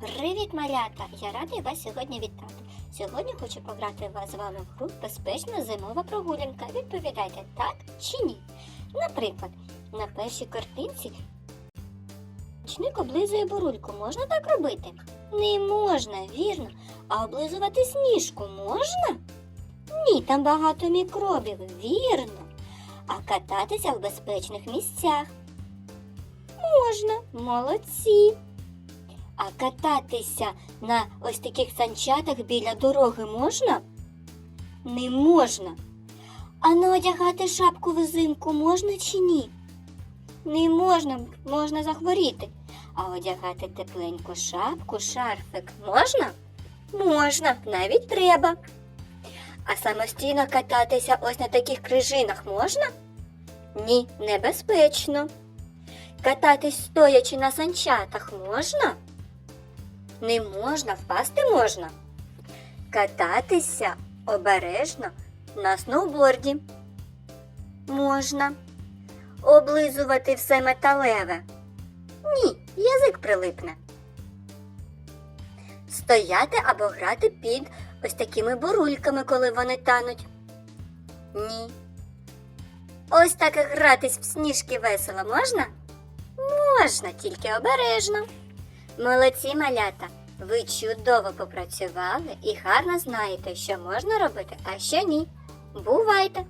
Привіт, малята! Я радий вас сьогодні вітати. Сьогодні хочу пограти вас з вами в гру Безпечна зимова прогулянка. Відповідайте так чи ні. Наприклад, на першій картинці Чник облизує бурульку. Можна так робити? Не можна, вірно. А облизувати сніжку можна? Ні, там багато мікробів, вірно. А кататися в безпечних місцях. Можна, молодці. А кататися на ось таких санчатах біля дороги можна? Не можна. А не одягати шапку взимку можна чи ні? Не можна, можна захворіти. А одягати тепленьку шапку, шарфик можна? Можна, навіть треба. А самостійно кататися ось на таких крижинах можна? Ні, небезпечно. Кататись стоячи на санчатах можна? Не можна, впасти можна. Кататися обережно на сноуборді. Можна. Облизувати все металеве. Ні, язик прилипне. Стояти або грати під ось такими бурульками, коли вони тануть. Ні. Ось так гратись в сніжки весело можна? Можна, тільки обережно. Молодці малята, ви чудово попрацювали і гарно знаєте, що можна робити, а що ні. Бувайте!